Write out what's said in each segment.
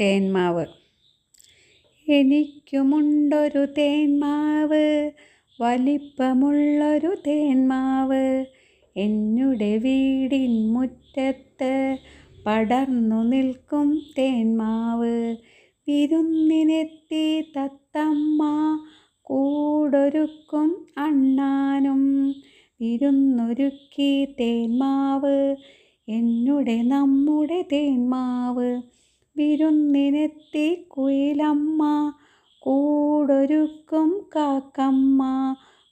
തേന്മാവ് എനിക്കുമുണ്ടൊരു തേന്മാവ് വലിപ്പമുള്ളൊരു തേന്മാവ് എന്നുടെ വീടിൻ മുറ്റത്ത് പടർന്നു നിൽക്കും തേന്മാവ് വിരുന്നിനെത്തി തത്തമ്മ കൂടൊരുക്കും അണ്ണാനും. വിരുന്നൊരുക്കി തേന്മാവ് എന്നുടെ നമ്മുടെ തേന്മാവ് വിരുന്നിനെത്തി കുയിലമ്മ കൂടൊരുക്കും കാക്കമ്മ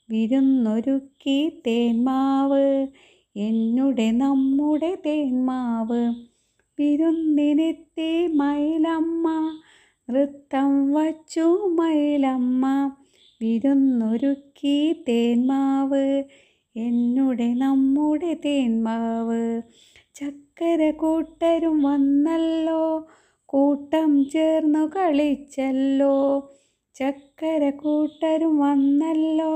വിരുന്നൊരുക്കി തേന്മാവ് എന്നുടെ നമ്മുടെ തേന്മാവ്. വിരുന്നിനെത്തി മയിലമ്മ നൃത്തം വച്ചു മയിലമ്മ വിരുന്നൊരുക്കി തേന്മാവ് എന്നുടെ നമ്മുടെ തേന്മാവ്. ചക്കര കൂട്ടരും വന്നല്ലോ കൂട്ടം ചേർന്നു കളിച്ചല്ലോ. ചക്കര കൂട്ടരും വന്നല്ലോ.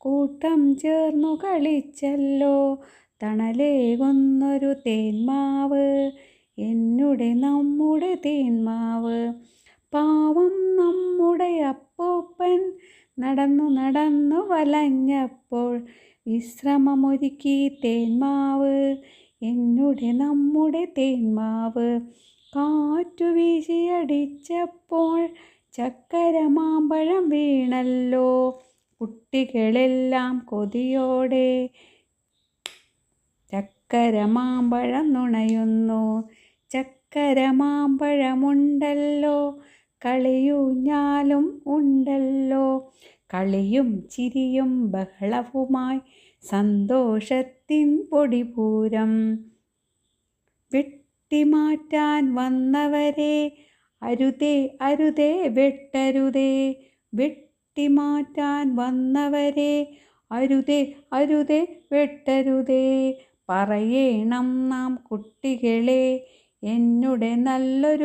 കൂട്ടം ചേർന്നു കളിച്ചല്ലോ. തണലേകുന്നൊരു തേന്മാവ് എന്നുടെ നമ്മുടെ തേന്മാവ് പാവം നമ്മുടെ അപ്പൂപ്പൻ നടന്നു നടന്നു വലഞ്ഞപ്പോൾ വിശ്രമമൊരുക്കി തേന്മാവ് എന്നുടെ നമ്മുടെ തേന്മാവ് കാറ്റു വീശിയടിച്ചപ്പോൾ ചക്കര മാമ്പഴം വീണല്ലോ. കുട്ടികളെല്ലാം കൊതിയോടെ ചക്കര മാമ്പഴം നുണയുന്നു. ചക്കര മാമ്പഴമുണ്ടല്ലോ കളിയൂഞ്ഞാലും ഉണ്ടല്ലോ. കളിയും ചിരിയും ബഹളവുമായി സന്തോഷത്തിൻ പൊടിപൂരം. വെട്ടിമാറ്റാൻ വന്നവരെ. അരുതേ അരുതേ വെട്ടരുതേ. വെട്ടിമാറ്റാൻ വന്നവരെ. അരുതേ അരുതേ വെട്ടരുതേ. പറയണം നാം കുട്ടികളെ. എന്നുടെ നല്ലൊരു